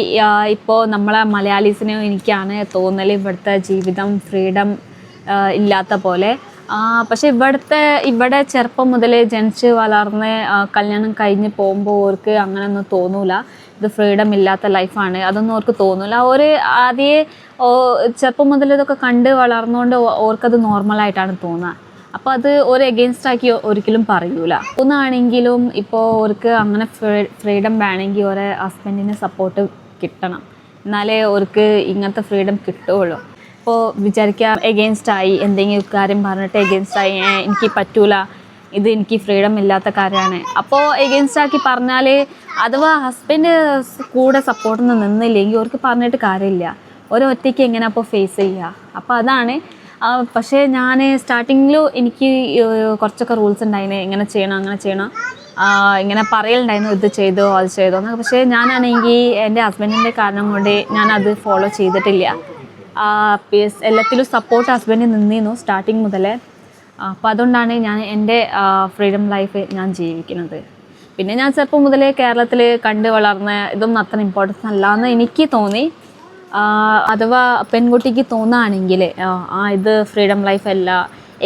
ഇപ്പോൾ നമ്മളെ മലയാളീസിന് എനിക്കാണ് തോന്നൽ ഇവിടുത്തെ ജീവിതം ഫ്രീഡം ഇല്ലാത്ത പോലെ. പക്ഷേ ഇവിടുത്തെ ഇവിടെ ചെറുപ്പം മുതൽ ജനിച്ച് വളർന്ന് കല്യാണം കഴിഞ്ഞ് പോകുമ്പോൾ അവർക്ക് അങ്ങനെയൊന്നും തോന്നൂല. ഇത് ഫ്രീഡം ഇല്ലാത്ത ലൈഫാണ്. അതൊന്നും അവർക്ക് തോന്നില്ല അവർ ആദ്യമേ ഓ, ചെറുപ്പം മുതൽ ഇതൊക്കെ കണ്ട് വളർന്നുകൊണ്ട് ഓർക്കത് നോർമലായിട്ടാണ് തോന്നുക അപ്പോൾ അത് ഒരു എഗെയിൻസ്റ്റ് ആക്കി ഒരിക്കലും പറയൂല. ഒന്നാണെങ്കിലും ഇപ്പോൾ അവർക്ക് അങ്ങനെ ഫ്രീഡം വേണമെങ്കിൽ ഒരു ഹസ്ബൻഡിന് സപ്പോർട്ട് കിട്ടണം. എന്നാലേ അവർക്ക് ഇങ്ങനത്തെ ഫ്രീഡം കിട്ടുകയുള്ളൂ. ഇപ്പോൾ വിചാരിക്കുക എഗെയിൻസ്റ്റ് ആയി എന്തെങ്കിലും കാര്യം പറഞ്ഞിട്ട് എഗെയിൻസ്റ്റ് ആയി "ഏ, എനിക്ക് പറ്റൂല ഇത് എനിക്ക് ഫ്രീഡം ഇല്ലാത്ത കാര്യമാണ്. അപ്പോൾ എഗെയിൻസ്റ്റ് ആക്കി പറഞ്ഞാൽ അഥവാ ഹസ്ബൻഡ് കൂടെ സപ്പോർട്ടിന് നിന്നില്ലെങ്കിൽ അവർക്ക് പറഞ്ഞിട്ട് കാര്യമില്ല. ഒരൊറ്റയ്ക്ക് എങ്ങനെ അപ്പോൾ ഫേസ് ചെയ്യുക അപ്പോൾ അതാണ് പക്ഷേ ഞാൻ സ്റ്റാർട്ടിങ്ങിൽ എനിക്ക് കുറച്ചൊക്കെ റൂൾസ് ഉണ്ടായിരുന്നു ഇങ്ങനെ ചെയ്യണം അങ്ങനെ ചെയ്യണം. ഇങ്ങനെ പറയലുണ്ടായിരുന്നു ഇത് ചെയ്തോ അത് ചെയ്തോ എന്നൊക്കെ. പക്ഷേ ഞാനാണെങ്കിൽ എന്റെ ഹസ്ബൻഡിന്റെ കാരണം കൊണ്ട് ഞാനത് ഫോളോ ചെയ്തിട്ടില്ല. എല്ലാത്തിലും സപ്പോർട്ട് ഹസ്ബൻഡ് നിന്നിരുന്നു സ്റ്റാർട്ടിങ് മുതലേ. അപ്പോൾ അതുകൊണ്ടാണ് ഞാൻ എന്റെ ഫ്രീഡം ലൈഫ് ഞാൻ ജീവിക്കുന്നത്. പിന്നെ ഞാൻ ചെറുപ്പം മുതലേ കേരളത്തിൽ കണ്ട് വളർന്ന ഇതൊന്നും അത്ര ഇമ്പോർട്ടൻസ് അല്ല എന്ന് എനിക്ക് തോന്നി. അഥവാ പെൺകുട്ടിക്ക് തോന്നുകയാണെങ്കിൽ ആ ഇത് ഫ്രീഡം ലൈഫ് അല്ല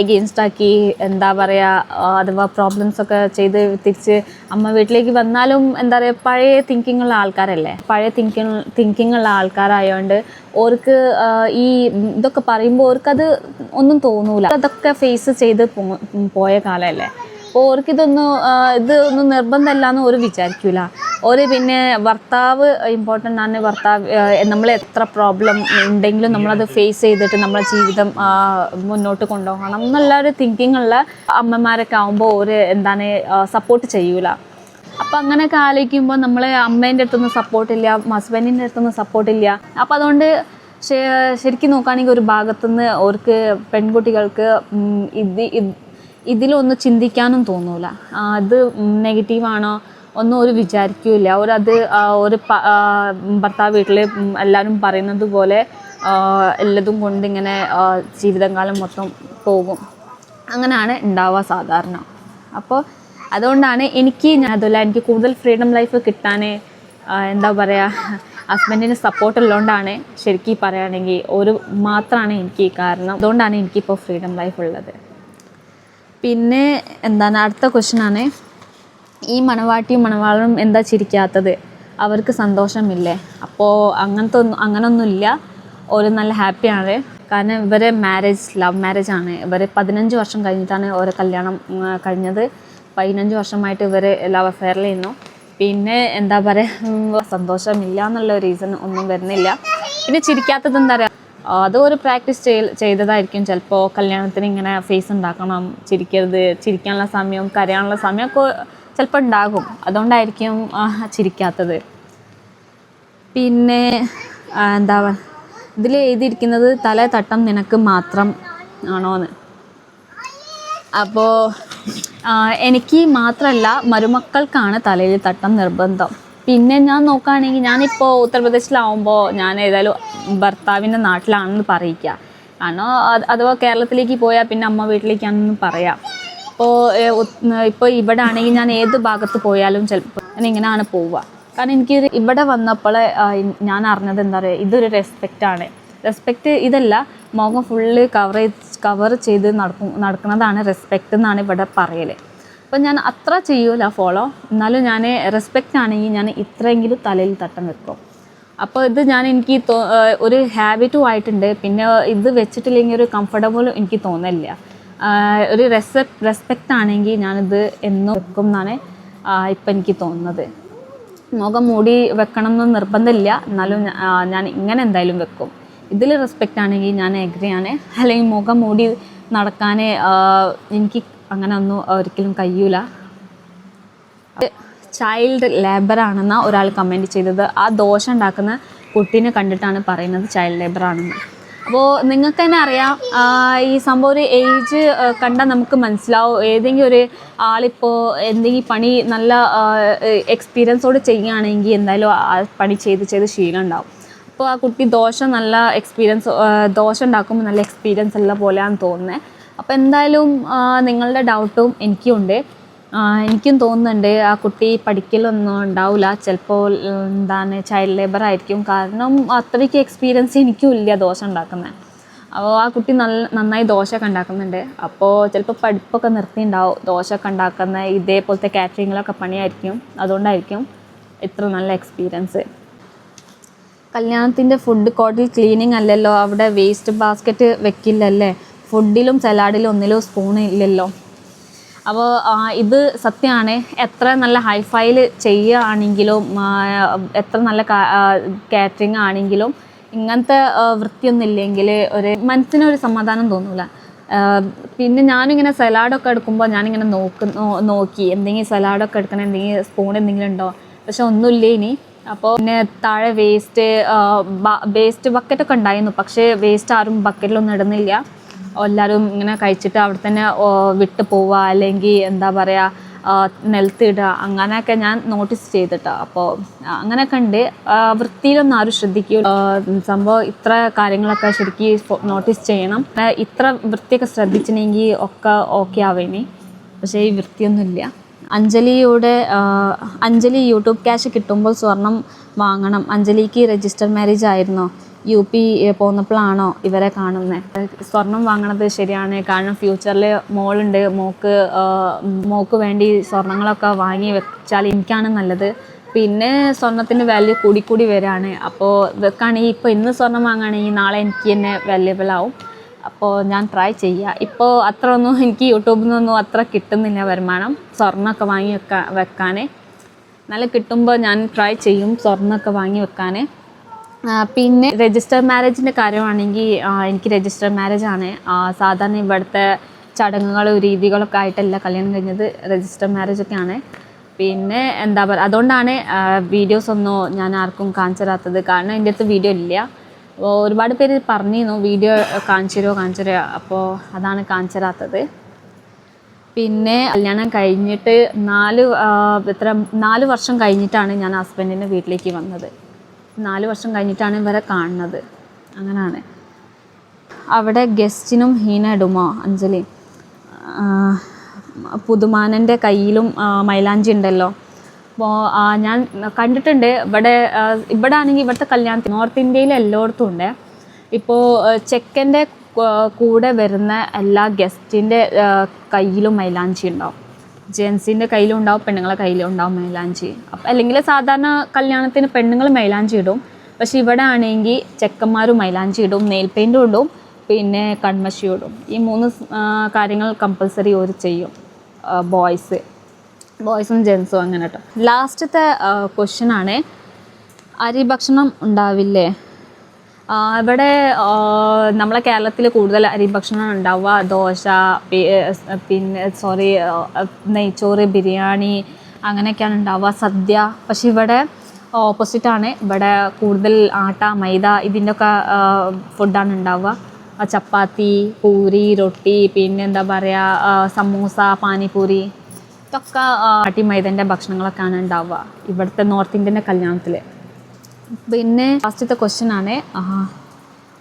എഗെയിൻസ്റ്റ് ആക്കി എന്താ പറയുക അഥവാ പ്രോബ്ലംസ് ഒക്കെ ചെയ്ത് തിരിച്ച് അമ്മ വീട്ടിലേക്ക് വന്നാലും എന്താ പറയുക പഴയ തിങ്കിങ് ഉള്ള ആൾക്കാരല്ലേ? പഴയ തിങ്കിങ് തിങ്കിങ് ഉള്ള ആൾക്കാരായതുകൊണ്ട് ഓർക്ക് ഈ ഇതൊക്കെ പറയുമ്പോൾ ഓർക്കത് ഒന്നും തോന്നൂല. അതൊക്കെ ഫേസ് ചെയ്ത് പോയ കാലമല്ലേ അപ്പോൾ ഓർക്ക് ഇതൊന്നും ഇത് നിർബന്ധമല്ല എന്ന് ഒരു വിചാരിക്കൂല. ഓര് പിന്നെ ഭർത്താവ് ഇമ്പോർട്ടന്റ് ആണ് ഭർത്താവ് നമ്മൾ എത്ര പ്രോബ്ലം ഉണ്ടെങ്കിലും നമ്മളത് ഫേസ് ചെയ്തിട്ട് നമ്മളെ ജീവിതം മുന്നോട്ട് കൊണ്ടുപോകണം എന്നുള്ള ഒരു തിങ്കിങ്ങുള്ള അമ്മമാരൊക്കെ ആകുമ്പോൾ ഒരു എന്താണ് സപ്പോർട്ട് ചെയ്യൂല. അപ്പം അങ്ങനെയൊക്കെ ആലോചിക്കുമ്പോൾ നമ്മൾ അമ്മേന്റെ അടുത്തൊന്നും സപ്പോർട്ടില്ല ഹസ്ബൻഡിന്റെ അടുത്തൊന്നും സപ്പോർട്ടില്ല അപ്പം അതുകൊണ്ട് ശരിക്കും നോക്കുകയാണെങ്കിൽ ഒരു ഭാഗത്തുനിന്ന് അവർക്ക് പെൺകുട്ടികൾക്ക് ഇത് ഇതിലൊന്നും ചിന്തിക്കാനും തോന്നൂല. അത് നെഗറ്റീവാണോ ഒന്നും ഒരു വിചാരിക്കൂല അവരത് ഒരു ഭർത്താവ് വീട്ടിൽ എല്ലാവരും പറയുന്നത് പോലെ എല്ലതും കൊണ്ട് ഇങ്ങനെ ജീവിതകാലം മൊത്തം പോകും. അങ്ങനെയാണ് ഉണ്ടാവുക സാധാരണ. അപ്പോൾ അതുകൊണ്ടാണ് എനിക്ക് ഞാൻ അതല്ല എനിക്ക് കൂടുതൽ ഫ്രീഡം ലൈഫ് കിട്ടാൻ എന്താ പറയുക ഹസ്ബൻഡിന് സപ്പോർട്ട് ഉള്ളതുകൊണ്ടാണ് ശരിക്കും പറയുകയാണെങ്കിൽ ഒരു മാത്രമാണ് എനിക്ക് കാരണം. അതുകൊണ്ടാണ് എനിക്കിപ്പോൾ ഫ്രീഡം ലൈഫ് ഉള്ളത്. പിന്നെ എന്താണ് അടുത്ത ക്വസ്റ്റ്യൻ ആണ്. ഈ മണവാട്ടിയും മണവാളും എന്താ ചിരിക്കാത്തത്? അവർക്ക് സന്തോഷമില്ലേ? അപ്പോൾ അങ്ങനത്തെ ഒന്നും അങ്ങനൊന്നുമില്ല. ഒരു നല്ല ഹാപ്പിയാണ് കാരണം ഇവരെ മാരേജ് ലവ് മാരേജ് ആണ്. ഇവർ പതിനഞ്ച് വർഷം കഴിഞ്ഞിട്ടാണ് ഓരോ കല്യാണം കഴിഞ്ഞത്. പതിനഞ്ച് വർഷമായിട്ട് ഇവർ ലവ് അഫെയറിലായിരുന്നു പിന്നെ എന്താ പറയുക സന്തോഷമില്ല എന്നുള്ള റീസൺ ഒന്നും വരുന്നില്ല. പിന്നെ ചിരിക്കാത്തത് എന്താ പറയുക അത് ഒരു പ്രാക്ടീസ് ചെയ് ചെയ്തതായിരിക്കും. ചിലപ്പോൾ കല്യാണത്തിന് ഇങ്ങനെ ഫേസ് ഉണ്ടാക്കണം ചിരിക്കരുത് ചിരിക്കാനുള്ള സമയം കരയാനുള്ള സമയമൊക്കെ ചിലപ്പോൾ ഉണ്ടാകും. അതുകൊണ്ടായിരിക്കും ചിരിക്കാത്തത്. പിന്നെ എന്താ ഇതിൽ എഴുതിയിരിക്കുന്നത് തല തട്ടം നിനക്ക് മാത്രം ആണോന്ന്. അപ്പോൾ എനിക്ക് മാത്രമല്ല മരുമക്കൾക്കാണ് തലയിൽ തട്ടം നിർബന്ധം. പിന്നെ ഞാൻ നോക്കുകയാണെങ്കിൽ ഞാനിപ്പോൾ ഉത്തർപ്രദേശിലാവുമ്പോൾ ഞാൻ ഏതായാലും ഭർത്താവിന്റെ നാട്ടിലാണെന്ന് പറയിക്കുക കാരണം അഥവാ കേരളത്തിലേക്ക് പോയാൽ പിന്നെ അമ്മ വീട്ടിലേക്കാണെന്ന് പറയാം. ഇപ്പോൾ ഇപ്പോൾ ഇവിടെ ആണെങ്കിൽ ഞാൻ ഏത് ഭാഗത്ത് പോയാലും ചിലപ്പോൾ ഞാൻ ഇങ്ങനെയാണ് പോവുക. കാരണം എനിക്ക് ഇവിടെ വന്നപ്പോൾ ഞാൻ അറിഞ്ഞത് എന്താ പറയുക ഇതൊരു റെസ്പെക്റ്റ് ആണ്. റെസ്പെക്റ്റ് ഇതല്ല മുഖം ഫുള്ള് കവർ കവർ ചെയ്ത് നടക്കും നടക്കുന്നതാണ് റെസ്പെക്റ്റ് എന്നാണ് ഇവിടെ പറയൽ അപ്പം ഞാൻ അത്ര ചെയ്യൂല ഫോളോ എന്നാലും ഞാൻ റെസ്പെക്റ്റ് ആണെങ്കിൽ ഞാൻ ഇത്രയെങ്കിലും തലയിൽ തട്ടം വെക്കും. അപ്പോൾ ഇത് ഞാൻ എനിക്ക് ഒരു ഹാബിറ്റും ആയിട്ടുണ്ട്. പിന്നെ ഇത് വെച്ചിട്ടില്ലെങ്കിൽ ഒരു കംഫർട്ടബിൾ എനിക്ക് തോന്നില്ല ഒരു റെസെ റെസ്പെക്റ്റ് ആണെങ്കിൽ ഞാനിത് എന്നും വെക്കും എന്നാണ് ഇപ്പം എനിക്ക് തോന്നുന്നത്. മുഖം മൂടി വെക്കണം എന്ന് നിർബന്ധമില്ല. എന്നാലും ഞാൻ ഇങ്ങനെ എന്തായാലും വെക്കും. ഇതിൽ റെസ്പെക്റ്റ് ആണെങ്കിൽ ഞാൻ എഗ്രിയാണ് അല്ലെങ്കിൽ മുഖം മൂടി നടക്കാൻ എനിക്ക് അങ്ങനെ ഒന്നും ഒരിക്കലും കഴിയൂല. ചൈൽഡ് ലേബർ ആണെന്ന ഒരാൾ കമന്റ് ചെയ്തത്. ആ ദോഷം ഉണ്ടാക്കുന്ന കുട്ടീനെ കണ്ടിട്ടാണ് പറയുന്നത് ചൈൽഡ് ലേബർ ആണെന്ന്. അപ്പോൾ നിങ്ങൾക്ക് തന്നെ അറിയാം ഈ സംഭവം ഒരു ഏജ് കണ്ടാൽ നമുക്ക് മനസ്സിലാവും. ഏതെങ്കിലും ഒരു ആളിപ്പോൾ എന്തെങ്കിലും പണി നല്ല എക്സ്പീരിയൻസോട് ചെയ്യുകയാണെങ്കിൽ എന്തായാലും ആ പണി ചെയ്ത് ചെയ്ത് ശീലം ഉണ്ടാവും. അപ്പോൾ ആ കുട്ടി ദോശ നല്ല എക്സ്പീരിയൻസ് ദോശ ഉണ്ടാക്കുമ്പോൾ നല്ല എക്സ്പീരിയൻസ് ഉള്ള പോലെയാണെന്ന് തോന്നുന്നത് അപ്പോൾ എന്തായാലും നിങ്ങളുടെ ഡൗട്ടും എനിക്കുണ്ട്. എനിക്കും തോന്നുന്നുണ്ട് ആ കുട്ടി പഠിക്കലൊന്നും ഉണ്ടാവില്ല ചിലപ്പോൾ എന്താണ് ചൈൽഡ് ലേബർ ആയിരിക്കും. കാരണം അത്രയ്ക്ക് എക്സ്പീരിയൻസ് എനിക്കും ഇല്ല ദോശ ഉണ്ടാക്കുന്നത് അപ്പോൾ ആ കുട്ടി നല്ല നന്നായി ദോശയൊക്കെ ഉണ്ടാക്കുന്നുണ്ട്. അപ്പോൾ ചിലപ്പോൾ പഠിപ്പൊക്കെ നിർത്തിയിട്ടുണ്ടാവും ദോശയൊക്കെ ഉണ്ടാക്കുന്ന ഇതേപോലത്തെ കാറ്ററിങ്ങിലൊക്കെ പണിയായിരിക്കും. അതുകൊണ്ടായിരിക്കും ഇത്ര നല്ല എക്സ്പീരിയൻസ് കല്യാണത്തിന്റെ ഫുഡ് കോർട്ടിൽ ക്ലീനിങ് അല്ലല്ലോ അവിടെ വേസ്റ്റ് ബാസ്ക്കറ്റ് വെക്കില്ലല്ലേ? ഫുഡിലും സലാഡിലും ഒന്നിലും സ്പൂൺ ഇല്ലല്ലോ. അപ്പോൾ ഇത് സത്യമാണ് എത്ര നല്ല ഹൈഫൈൽ ചെയ്യുകയാണെങ്കിലും എത്ര നല്ല കാറ്ററിങ് ആണെങ്കിലും ഇങ്ങനത്തെ വൃത്തിയൊന്നും ഇല്ലെങ്കിൽ ഒരു മനസ്സിനൊരു സമാധാനം തോന്നൂല. ആ, പിന്നെ ഞാനിങ്ങനെ സലാഡൊക്കെ എടുക്കുമ്പോൾ ഞാനിങ്ങനെ നോക്ക് നോക്കി എന്തെങ്കിലും സലാഡൊക്കെ എടുക്കണം എന്തെങ്കിലും സ്പൂൺ എന്തെങ്കിലും ഉണ്ടോ? പക്ഷെ ഒന്നുമില്ല ഇനി. അപ്പോൾ പിന്നെ താഴെ വേസ്റ്റ് വേസ്റ്റ് ബക്കറ്റൊക്കെ ഉണ്ടായിരുന്നു. പക്ഷേ വേസ്റ്റ് ആരും ബക്കറ്റിലൊന്നും ഇടുന്നില്ല. എല്ലാവരും ഇങ്ങനെ കഴിച്ചിട്ട് അവിടെ തന്നെ വിട്ടു പോവുക അല്ലെങ്കിൽ എന്താ പറയുക നിലത്തിടുക അങ്ങനെയൊക്കെ ഞാൻ നോട്ടീസ് ചെയ്തിട്ടാ. അപ്പോൾ അങ്ങനെയൊക്കെ ഉണ്ട്. വൃത്തിയിലൊന്നും ആരും ശ്രദ്ധിക്കൂ സംഭവം ഇത്ര കാര്യങ്ങളൊക്കെ ശരിക്കും നോട്ടീസ് ചെയ്യണം. ഇത്ര വൃത്തിയൊക്കെ ശ്രദ്ധിച്ചിട്ടുണ്ടെങ്കിൽ ഒക്കെ ഓക്കെ ആവേനി. പക്ഷേ ഈ വൃത്തിയൊന്നുമില്ല അഞ്ജലിയുടെ അഞ്ജലി യൂട്യൂബ് ക്യാഷ് കിട്ടുമ്പോൾ സ്വർണം വാങ്ങണം. അഞ്ജലിക്ക് രജിസ്റ്റർ മാരേജ് ആയിരുന്നോ? യു പി പോന്നപ്പോഴാണോ ഇവരെ കാണുന്നത് സ്വർണം വാങ്ങണത് ശരിയാണ്. കാരണം ഫ്യൂച്ചറിൽ മോളുണ്ട്. മോക്ക് മോക്ക് വേണ്ടി സ്വർണങ്ങളൊക്കെ വാങ്ങി വെച്ചാൽ എനിക്കാണ് നല്ലത്. പിന്നെ സ്വർണത്തിന്റെ വാല്യൂ കൂടിക്കൂടി വരികയാണ് അപ്പോൾ ഇതൊക്കെയാണെങ്കിൽ ഇപ്പോൾ ഇന്ന് സ്വർണം വാങ്ങുകയാണെങ്കിൽ നാളെ എനിക്ക് തന്നെ വാല്യബിൾ ആവും. അപ്പോൾ ഞാൻ ട്രൈ ചെയ്യുക ഇപ്പോൾ അത്ര ഒന്നും എനിക്ക് യൂട്യൂബിൽ നിന്നൊന്നും അത്ര കിട്ടുന്നില്ല വരുമാനം. സ്വർണമൊക്കെ വാങ്ങി വെക്കാൻ വെക്കാൻ നല്ല കിട്ടുമ്പോൾ ഞാൻ ട്രൈ ചെയ്യും സ്വർണമൊക്കെ വാങ്ങി വെക്കാൻ പിന്നെ രജിസ്റ്റർ മാരേജിന്റെ കാര്യമാണെങ്കിൽ എനിക്ക് രജിസ്റ്റർ മാരേജ് ആണ്. സാധാരണ ഇവിടുത്തെ ചടങ്ങുകളും രീതികളൊക്കെ ആയിട്ടല്ല കല്യാണം കഴിഞ്ഞത് രജിസ്റ്റർ മാരേജ് ആണ് പിന്നെ എന്താ പറയുക അതുകൊണ്ടാണ് വീഡിയോസ് ഒന്നും ഞാൻ ആർക്കും കാണിച്ചു തരാത്തത് കാരണം എന്റെ അടുത്ത് വീഡിയോ ഇല്ല. ഒരുപാട് പേര് പറഞ്ഞിരുന്നു വീഡിയോ കാണിച്ചു തരുമോ കാണിച്ചു തരുമോ അപ്പോൾ അതാണ് കാണിച്ചു തരാത്തത് പിന്നെ കല്യാണം കഴിഞ്ഞിട്ട് നാല് എത്ര നാല് വർഷം കഴിഞ്ഞിട്ടാണ് ഞാൻ ഹസ്ബൻഡിന്റെ വീട്ടിലേക്ക് വന്നത്. നാല് വർഷം കഴിഞ്ഞിട്ടാണ് ഇവരെ കാണുന്നത്. അങ്ങനെയാണ് അവിടെ ഗസ്റ്റിനും ഹീന ഇടുമോ അഞ്ജലി പുതുമാനന്റെ കയ്യിലും മൈലാഞ്ചി ഉണ്ടല്ലോ. അപ്പോൾ ഞാൻ കണ്ടിട്ടുണ്ട്. ഇവിടെ ഇവിടെ ആണെങ്കിൽ ഇവിടുത്തെ കല്യാണത്തിന് നോർത്ത് ഇന്ത്യയിൽ എല്ലായിടത്തും ഉണ്ട്. ഇപ്പോൾ ചെക്കന്റെ കൂടെ വരുന്ന എല്ലാ ഗസ്റ്റിന്റെ കയ്യിലും മൈലാഞ്ചി ഉണ്ടാവും ജെൻസിന്റെ കയ്യിലും ഉണ്ടാവും പെണ്ണുങ്ങളെ കയ്യിലും ഉണ്ടാവും മൈലാഞ്ചി. അപ്പം അല്ലെങ്കിൽ സാധാരണ കല്യാണത്തിന് പെണ്ണുങ്ങൾ മൈലാഞ്ചി ഇടും. പക്ഷെ ഇവിടെ ആണെങ്കിൽ ചെക്കന്മാരും മൈലാഞ്ചി ഇടും നെയിൽ പെയിന്റും ഇടും പിന്നെ കൺമശിയും ഇടും. ഈ മൂന്ന് കാര്യങ്ങൾ കമ്പൽസറി ഒരു ചെയ്യും ബോയ്സ് ബോയ്സും ജെൻസും അങ്ങനെ കേട്ടോ ലാസ്റ്റത്തെ ക്വസ്റ്റ്യൻ ആണ് അരി ഭക്ഷണം ഉണ്ടാവില്ലേ? ഇവിടെ നമ്മളെ കേരളത്തിൽ കൂടുതൽ അരി ഭക്ഷണം ഉണ്ടാവുക. ദോശ പിന്നെ സോറി നെയ്ച്ചോറ് ബിരിയാണി അങ്ങനെയൊക്കെയാണ് ഉണ്ടാവുക. സദ്യ. പക്ഷെ ഇവിടെ ഓപ്പോസിറ്റാണ് ഇവിടെ കൂടുതൽ ആട്ട മൈദ ഇതിന്റെയൊക്കെ ഫുഡാണ് ഉണ്ടാവുക. ചപ്പാത്തി പൂരി റൊട്ടി പിന്നെ എന്താ പറയുക സമൂസ പാനിപൂരി ഇതൊക്കെ ആട്ടി മൈദന്റെ ഭക്ഷണങ്ങളൊക്കെയാണ് ഉണ്ടാവുക. ഇവിടുത്തെ നോർത്ത് ഇന്ത്യന്റെ കല്യാണത്തിൽ പിന്നെ ഫസ്റ്റത്തെ ക്വസ്റ്റ്യൻ ആണ്.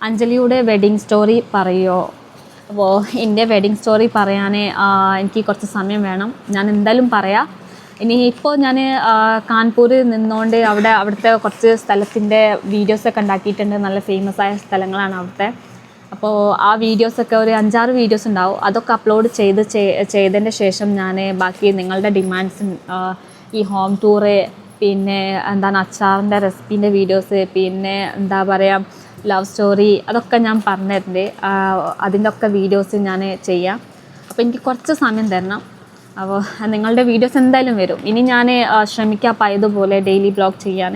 അഞ്ജലിയുടെ വെഡിങ് സ്റ്റോറി പറയോ? അപ്പോൾ എന്റെ വെഡിങ് സ്റ്റോറി പറയാൻ എനിക്ക് കുറച്ച് സമയം വേണം. ഞാൻ എന്തായാലും പറയാം. ഇനി ഇപ്പോൾ ഞാൻ കാൺപൂരിൽ നിന്നുകൊണ്ട് അവിടെ അവിടുത്തെ കുറച്ച് സ്ഥലത്തിന്റെ വീഡിയോസൊക്കെ ഉണ്ടാക്കിയിട്ടുണ്ട്. നല്ല ഫേമസ് ആയ സ്ഥലങ്ങളാണ് അവിടുത്തെ. അപ്പോൾ ആ വീഡിയോസൊക്കെ ഒരു അഞ്ചാറ് വീഡിയോസ് ഉണ്ടാവും. അതൊക്കെ അപ്ലോഡ് ചെയ്ത് ചെയ്- ചെയ്തതിന്റെ ശേഷം ഞാൻ ബാക്കി നിങ്ങളുടെ ഡിമാൻഡ്സ് ഈ ഹോം ടൂറ് പിന്നെ എന്താണ് അച്ചാറിന്റെ റെസിപ്പീന്റെ വീഡിയോസ് പിന്നെ എന്താ പറയുക ലവ് സ്റ്റോറി അതൊക്കെ ഞാൻ പറഞ്ഞിട്ടുണ്ട്. അതിന്റെ ഒക്കെ വീഡിയോസ് ഞാൻ ചെയ്യാം. അപ്പോൾ എനിക്ക് കുറച്ച് സമയം തരണം. അപ്പോൾ നിങ്ങളുടെ വീഡിയോസ് എന്തായാലും വരും. ഇനി ഞാൻ ശ്രമിക്കാം പയതുപോലെ ഡെയിലി ബ്ലോഗ് ചെയ്യാൻ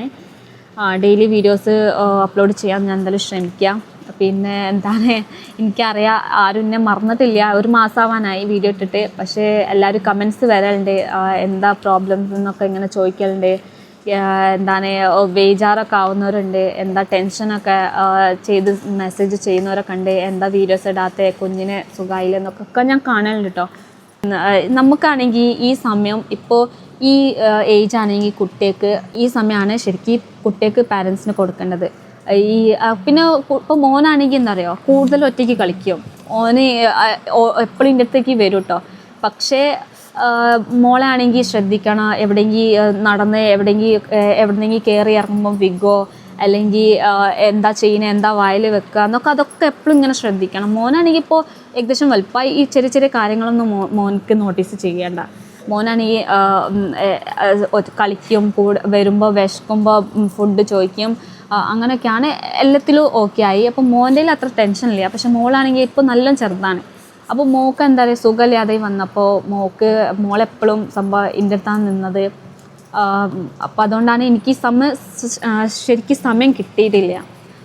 ഡെയിലി വീഡിയോസ് അപ്ലോഡ് ചെയ്യാൻ ഞാൻ എന്തായാലും ശ്രമിക്കാം. പിന്നെ എന്താണ് എനിക്കറിയാം ആരും എന്നെ മറന്നിട്ടില്ല. ഒരു മാസമാവാനായി വീഡിയോ ഇട്ടിട്ട്. പക്ഷേ എല്ലാവരും കമൻസ് വരലുണ്ട്. എന്താ പ്രോബ്ലംസ് എന്നൊക്കെ ഇങ്ങനെ ചോദിക്കലുണ്ട്. എന്താണ് ബേജാറൊക്കെ ആവുന്നവരുണ്ട് എന്താ ടെൻഷനൊക്കെ ചെയ്ത് മെസ്സേജ് ചെയ്യുന്നവരൊക്കെ ഉണ്ട്. എന്താ വീഡിയോസ് ഇടാത്ത കുഞ്ഞിന് സുഖമായില്ലെന്നൊക്കെ ഒക്കെ ഞാൻ കാണലുണ്ട് കേട്ടോ നമുക്കാണെങ്കിൽ ഈ സമയം ഇപ്പോൾ ഈ ഏജ് ആണെങ്കിൽ കുട്ടികൾക്ക് ഈ സമയമാണ് ശരിക്കും കുട്ടികൾക്ക് പാരൻസിന് കൊടുക്കേണ്ടത്. ഈ പിന്നെ ഇപ്പോൾ മോനാണെങ്കിൽ എന്താ പറയുക കൂടുതൽ ഒറ്റയ്ക്ക് കളിക്കും. ഓന് എപ്പോഴും ഇന്റെ അടുത്തേക്ക് വരും കേട്ടോ പക്ഷേ ആ, മോളെ ആണെങ്കിൽ ശ്രദ്ധിക്കണം എവിടെയെങ്കിൽ നടന്ന് എവിടെയെങ്കിൽ എവിടെന്നെങ്കിൽ കയറി ഇറങ്ങുമ്പോൾ വിഗോ അല്ലെങ്കിൽ എന്താ ചെയ്യുന്നത് എന്താ വായിൽ വെക്കുക എന്നൊക്കെ അതൊക്കെ എപ്പോഴും ഇങ്ങനെ ശ്രദ്ധിക്കണം. മോനാണെങ്കിൽ ഇപ്പോൾ ഏകദേശം വലുപ്പമായി ഈ ചെറിയ ചെറിയ കാര്യങ്ങളൊന്നും മോ മോനക്ക് നോട്ടീസ് ചെയ്യേണ്ട. മോനാണെങ്കിൽ കളിക്കും കൂടെ വരുമ്പോൾ വിശക്കുമ്പോൾ ഫുഡ് ചോദിക്കും അങ്ങനെയൊക്കെയാണ്. എല്ലാത്തിലും ഓക്കെ ആയി. അപ്പോൾ മോന്റെ അത്ര ടെൻഷൻ ഇല്ല. പക്ഷെ മോളാണെങ്കിൽ ഇപ്പോൾ നല്ല ചെറുതാണ്. അപ്പോൾ മോക്ക് എന്താ പറയുക സുഖമില്ലാതെ വന്നപ്പോൾ മോക്ക് മോളെപ്പോഴും സംഭവം എന്റെ അടുത്താണ് നിന്നത്. അപ്പോൾ അതുകൊണ്ടാണ് എനിക്ക് സമയം ശരിക്കും സമയം കിട്ടിയിട്ടില്ല.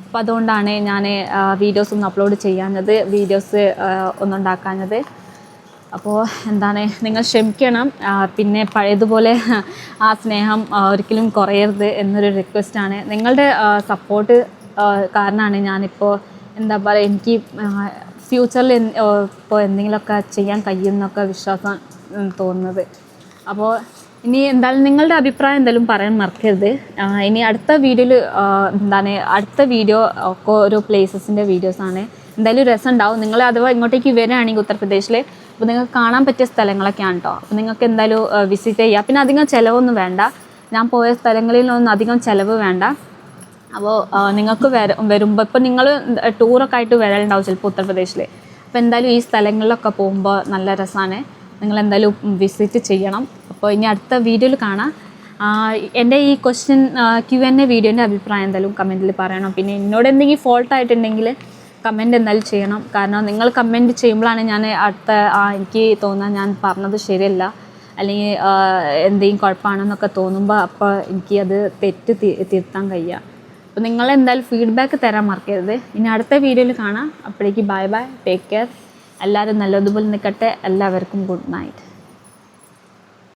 അപ്പോൾ അതുകൊണ്ടാണ് ഞാൻ വീഡിയോസ് ഒന്ന് അപ്ലോഡ് ചെയ്യാഞ്ഞത് വീഡിയോസ് ഒന്ന് ഉണ്ടാക്കാഞ്ഞത്. അപ്പോൾ എന്താണ് നിങ്ങൾ ക്ഷമിക്കണം. പിന്നെ പഴയതുപോലെ ആ സ്നേഹം ഒരിക്കലും കുറയരുത് എന്നൊരു റിക്വസ്റ്റാണ് നിങ്ങളുടെ സപ്പോർട്ട് കാരണമാണ് ഞാനിപ്പോൾ എന്താ പറയുക എനിക്ക് ഫ്യൂച്ചറിൽ ഇപ്പോൾ എന്തെങ്കിലുമൊക്കെ ചെയ്യാൻ കഴിയുമെന്നൊക്കെ വിശ്വാസം തോന്നുന്നത്. അപ്പോൾ ഇനി എന്തായാലും നിങ്ങളുടെ അഭിപ്രായം എന്തായാലും പറയാൻ മറക്കരുത്. ഇനി അടുത്ത വീഡിയോയിൽ എന്താണ് അടുത്ത വീഡിയോ ഒക്കെ ഓരോ പ്ലേസസിന്റെ വീഡിയോസാണ് എന്തായാലും രസം ഉണ്ടാവും. നിങ്ങൾ അഥവാ ഇങ്ങോട്ടേക്ക് വരികയാണെങ്കിൽ ഉത്തർപ്രദേശിൽ അപ്പോൾ നിങ്ങൾക്ക് കാണാൻ പറ്റിയ സ്ഥലങ്ങളൊക്കെയാണ് കേട്ടോ അപ്പോൾ നിങ്ങൾക്ക് എന്തായാലും വിസിറ്റ് ചെയ്യുക പിന്നെ അധികം ചിലവൊന്നും വേണ്ട. ഞാൻ പോയ സ്ഥലങ്ങളിൽ ഒന്നും അധികം ചിലവ് വേണ്ട. അപ്പോൾ നിങ്ങൾക്ക് വര വരുമ്പോൾ ഇപ്പോൾ നിങ്ങൾ ടൂറൊക്കെ ആയിട്ട് വരലുണ്ടാവും ചിലപ്പോൾ ഉത്തർപ്രദേശിൽ അപ്പോൾ എന്തായാലും ഈ സ്ഥലങ്ങളിലൊക്കെ പോകുമ്പോൾ നല്ല രസമാണ് നിങ്ങൾ എന്തായാലും വിസിറ്റ് ചെയ്യണം. അപ്പോൾ ഇനി അടുത്ത വീഡിയോയിൽ കാണാം. എന്റെ ഈ ക്വസ്റ്റ്യൻ ക്യു എൻ എ വീഡിയോന്റെ അഭിപ്രായം എന്തായാലും കമന്റിൽ പറയണം. പിന്നെ എന്നോട് എന്തെങ്കിലും ഫോൾട്ട് ആയിട്ടുണ്ടെങ്കിൽ കമന്റ് എന്തായാലും ചെയ്യണം. കാരണം നിങ്ങൾ കമന്റ് ചെയ്യുമ്പോഴാണ് ഞാൻ അടുത്ത എനിക്ക് തോന്നാൻ ഞാൻ പറഞ്ഞത് ശരിയല്ല. അല്ലെങ്കിൽ എന്തെങ്കിലും കുഴപ്പമാണെന്നൊക്കെ തോന്നുമ്പോൾ അപ്പോൾ എനിക്ക് അത് തെറ്റ് തിരുത്താൻ കഴിയുക അപ്പോൾ നിങ്ങൾ എന്തായാലും ഫീഡ്ബാക്ക് തരാൻ മറക്കരുത്. ഇനി അടുത്ത വീഡിയോയിൽ കാണാം. അപ്പോഴേക്ക് ബൈ ബൈ ടേക്ക് കെയർ എല്ലാവരും നല്ലതുപോലെ നിൽക്കട്ടെ. എല്ലാവർക്കും ഗുഡ് നൈറ്റ്